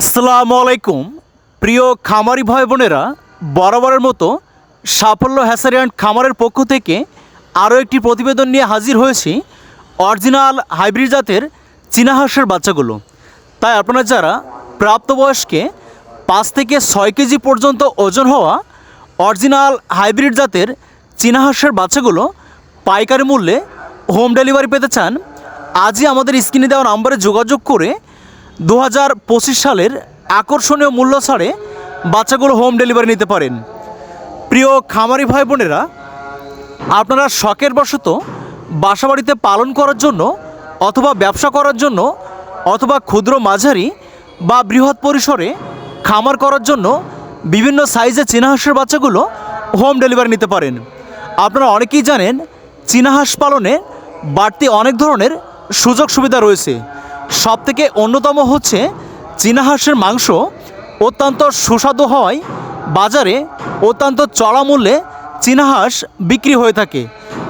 আসসালামু আলাইকুম। প্রিয় খামারি ভাই বোনেরা, বরাবরের মতো সাফল্য হ্যাসারি অ্যান্ড খামারের পক্ষ থেকে আরও একটি প্রতিবেদন নিয়ে হাজির হয়েছি অরিজিনাল হাইব্রিড জাতের চীনা হাঁসের বাচ্চাগুলো। তাই আপনারা যারা প্রাপ্তবয়স্কে পাঁচ থেকে ছয় কেজি পর্যন্ত ওজন হওয়া অরিজিনাল হাইব্রিড জাতের চীনা হাঁসের বাচ্চাগুলো পাইকারি মূল্যে হোম ডেলিভারি পেতে চান, আজই আমাদের স্ক্রিনে দেওয়া নাম্বারে যোগাযোগ করে দু হাজার পঁচিশ সালের আকর্ষণীয় মূল্য ছাড়ে বাচ্চাগুলো হোম ডেলিভারি নিতে পারেন। প্রিয় খামারি ভাই বোনেরা, আপনারা শখের বশত বাসাবাড়িতে পালন করার জন্য অথবা ব্যবসা করার জন্য অথবা ক্ষুদ্র মাঝারি বা বৃহৎ পরিসরে খামার করার জন্য বিভিন্ন সাইজে চীনা হাঁসের বাচ্চাগুলো হোম ডেলিভারি নিতে পারেন। আপনারা অনেকেই জানেন চীনা হাঁস পালনে বাড়তি অনেক ধরনের সুযোগ সুবিধা রয়েছে। সব থেকে অন্যতম হচ্ছে চীনা হাঁসের মাংস অত্যন্ত সুস্বাদু হওয়ায় বাজারে অত্যন্ত চড়া মূল্যে চীনা হাঁস বিক্রি হয়ে থাকে।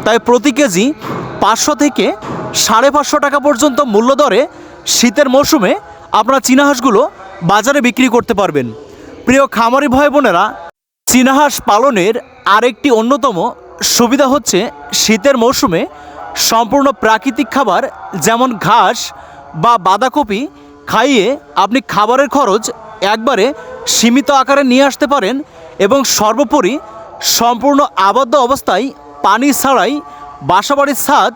তাই প্রতি কেজি পাঁচশো থেকে সাড়ে পাঁচশো টাকা পর্যন্ত মূল্য দরে শীতের মৌসুমে আপনারা চীনা হাঁসগুলো বাজারে বিক্রি করতে পারবেন। প্রিয় খামারি ভাই বোনেরা, চীনা হাঁস পালনের আরেকটি অন্যতম সুবিধা হচ্ছে শীতের মৌসুমে সম্পূর্ণ প্রাকৃতিক খাবার যেমন ঘাস বা বাঁধাকপি খাইয়ে আপনি খাবারের খরচ একবারে সীমিত আকারে নিয়ে আসতে পারেন এবং সর্বোপরি সম্পূর্ণ আবদ্ধ অবস্থায় পানি ছাড়াই বাসাবাড়ির ছাদ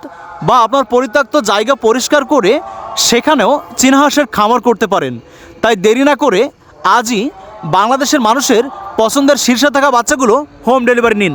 বা আপনার পরিত্যক্ত জায়গা পরিষ্কার করে সেখানেও চীনা হাঁসের খামার করতে পারেন। তাই দেরি না করে আজই বাংলাদেশের মানুষের পছন্দের শীর্ষে থাকা বাচ্চাগুলো হোম ডেলিভারি নিন।